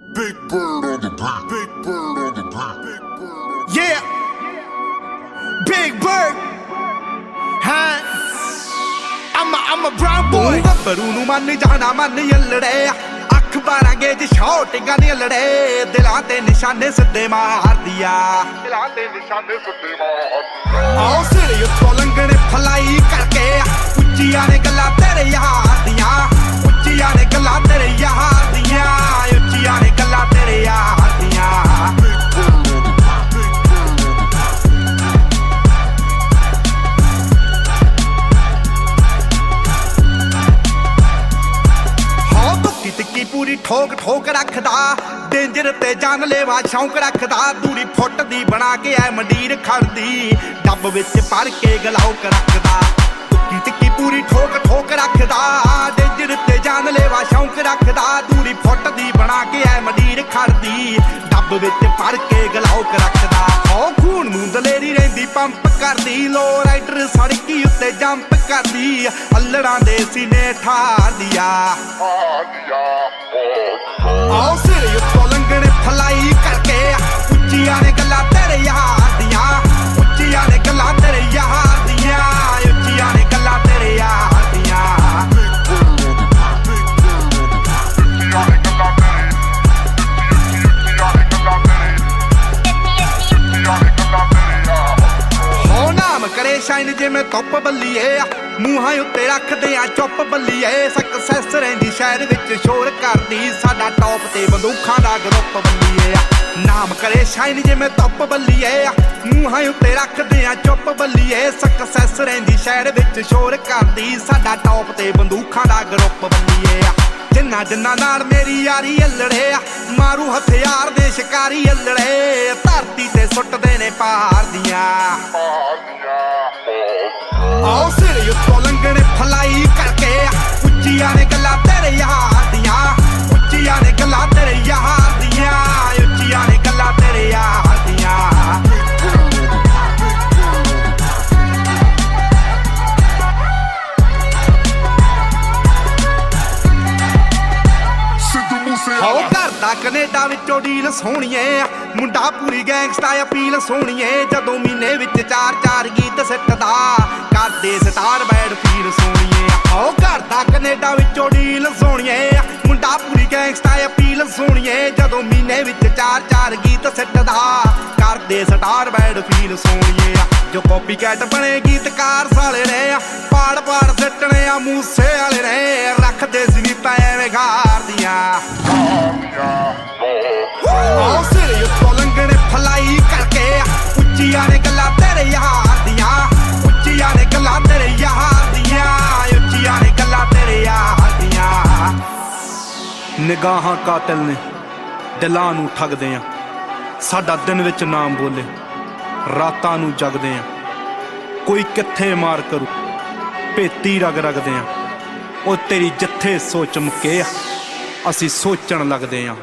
Big bird on the beat. Big bird on the beat. Big bird on the Yeah. Big Bird. Huh? I'm a, I'm a brown boy. ਗੱਭਰੂ ਨੂੰ ਮੰਨ ਜਾਣਾ ਮੰਨ ਯੱਲੜੇ ਅੱਖ ਬਾਰਾਂ gauge ਸ਼ਾਟਿੰਗਾਂ ਨੇ ਲੜੇ ਦਿਲਾਂ ਤੇ ਨਿਸ਼ਾਨੇ ਸਿੱਧੇ ਮਾਰਦੀਆ ਦਿਲਾਂ ਤੇ ਨਿਸ਼ਾਨੇ ਸੁੱਤੇ ਮਾਰ ਆਓ ਸਿਰ ਉੱਤੋਂ ਲੰਘਣੇ ਫਲਾਈ ਕਰਕੇ ਉੱਚੀਆਂ ਨੇ ਗੱਲਾਂ ਤੇਰੇ ਪੂਰੀ ਠੋਕ ਠੋਕ ਰੱਖਦਾ, ਡੇਂਜਰ ਤੇ ਜਾਨ ਲੈਵਾ ਸ਼ੌਂਕ ਰੱਖਦਾ, ਦੂਰੀ ਫੁੱਟ ਦੀ ਬਣਾ ਕੇ ਐ ਮੰਡੀਰ ਖੜਦੀ, ਡੱਬ ਵਿੱਚ ਭਰ ਕੇ ਗਲਾਉਕ ਰੱਖਦਾ। ਧੁੱਕੀ ਤਿੱਕੀ ਪੂਰੀ ਠੋਕ ਠੋਕ ਰੱਖਦਾ, ਡੇਂਜਰ ਤੇ ਜਾਨ ਲੈਵਾ ਸ਼ੌਂਕ ਰੱਖਦਾ, ਦੂਰੀ ਫੁੱਟ ਦੀ ਬਣਾ ਕੇ ਐ ਮੰਡੀਰ ਖੜਦੀ, ਡੱਬ ਵਿੱਚ ਭਰ ਕੇ ਗਲਾਉਕ ਰੱਖਦਾ। ਹੋ ਖੂਨ ਨੂੰ ਦਲੇਰੀ ਰਹਿੰਦੀ, ਪੰਪ ਕਰਦੀ ਲੋ ਰਾਈਡਰ ਸੜਕੀ ਉੱਤੇ ਜੰਪ ਕਰਦੀ ਅਲੜਾਂ ਦੇ ਸੀਨੇ ਆਦੀਆ ਓ ਆਓ ਸਿਰ ਉੱਤੋਂ ਲੰਘਣੇ ਫਲਾਈ ਕਰੇ ਸ਼ਾਈਨ ਜਿਵੇਂ ਧੁੱਪ ਬੱਲੀਏ ਮੂੰਹਾਂ ਉੱਤੇ ਰੱਖਦੇ ਆ, ਚੁੱਪ ਬੱਲੀਏ। ਸਕਸੈਸ ਰਹਿੰਦੀ ਸ਼ਹਿਰ ਵਿੱਚ, ਸ਼ੋਰ ਕਰਦੀ। ਸਾਡਾ ਟੌਪ ਤੇ ਬੰਦੂਖਾਂ ਦਾ ਗਰੁੱਪ ਬੱਲੀਏ ਨਾਮ ਕਰੇ ਸ਼ਾਈਨ ਜਿਵੇਂ ਧੁੱਪ ਬੱਲੀਏ ਮੂੰਹਾਂ ਉੱਤੇ ਰੱਖਦੇ ਆ, ਚੁੱਪ ਬੱਲੀਏ। ਸਕਸੈਸ ਰਹਿੰਦੀ ਸ਼ਹਿਰ ਵਿੱਚ, ਸ਼ੋਰ ਕਰਦੀ। ਸਾਡਾ ਟੌਪ ਤੇ ਬੰਦੂਖਾਂ ਦਾ ਗਰੁੱਪ ਬੱਲੀਏ ਜਿੰਨਾ ਜਿੰਨਾ ਨਾਲ ਮੇਰੀ ਯਾਰੀ ਅਲੜੇ ਆ। ਮਾਰੂ ਹਥਿਆਰ ਦੇ ਸ਼ਿਕਾਰੀ ਅਲੜੇ। ਧਰਤੀ ਤੇ ਸੁੱਟਦੇ ਨੇ ਪਹਾੜ ਦੀਆਂ। ਆਦੀਆ ਓ ਆਓ ਸਿਰ ਉੱਤੋਂ ਲੰਘਣੇ ਫਲਾਈ ਕਰਕੇ ਉੱਚੀਆਂ ਨੇ ਗੱਲਾਂ ਤੇਰੇ ਯਾਰ ਦੀਆਂ। ਉੱਚੀਆਂ ਨੇ ਗੱਲਾਂ ਤੇਰੇ ਯਾਰ ਦੀਆਂ। ਉੱਚੀਆਂ ਨੇ ਗੱਲਾਂ ਤੇਰੇ ਯਾਰ ਦੀਆਂ। ਹੋ ਘਰ ਦਾ ਕੈਨੇਡਾ ਵਿੱਚੋਂ ਡੀਲ ਸੋਹਣੀਏ। ਮੁੰਡਾ ਪੂਰੀ ਗੈਂਗਸਟਾ ਅਪੀਲ ਸੋਹਣੀਏ। ਜਦੋਂ ਮਹੀਨੇ ਵਿੱਚ ਚਾਰ ਚਾਰ ਗੀਤ ਸਿੱਟਦਾ। ਕਰਦੇ ਸਟਾਰ ਬੈਡ ਫੀਲ ਸੋਹਣੀਏ ਹੋ ਘਰ ਦਾ ਕੈਨੇਡਾ ਵਿੱਚੋਂ ਡੀਲ ਸੋਹਣੀਏ ਮੁੰਡਾ ਪੂਰੀ ਗੈਂਗਸਟਾ ਅਪੀਲ ਸੋਹਣੀਏ। ਜਦੋਂ ਮਹੀਨੇ ਵਿੱਚ ਚਾਰ ਚਾਰ ਗੀਤ ਸਿੱਟਦਾ ਕਰਦੇ ਸਟਾਰ ਬੈਡ ਫੀਲ ਸੋਹਣੀਏ ਜੋ ਕਾਪੀ ਕੈਟ ਬਣੇ ਗੀਤਕਾਰ ਸਾਲੇ ਨੇ ਪਾੜ ਪਾੜ ਸਿੱਟਣੇ ਆ, ਮੂਸੇ ਵਾਲੇ ਨੇ ਰੱਖਦੇ ਸੀ ਐਵੇਂ ਗਾਰਦੀਆਂ ਨਿਗਾਹਾਂ ਕਾਤਲ ਨੇ, ਦਿਲਾਂ ਨੂੰ ਠੱਗਦੇ ਆ। ਸਾਡਾ ਦਿਨ ਵਿੱਚ ਨਾਮ ਬੋਲੇ, ਰਾਤਾਂ ਨੂੰ ਜਗਦੇ ਆ। ਕੋਈ ਕਿੱਥੇ ਮਾਰ ਕਰੂ, ਭੇਤੀ ਰਗ ਰਗਦੇ ਆ। ਉਹ ਤੇਰੀ ਜਿੱਥੇ ਸੋਚ ਮੁੱਕੇ ਆ, ਅਸੀਂ ਸੋਚਣ ਲੱਗਦੇ ਆ।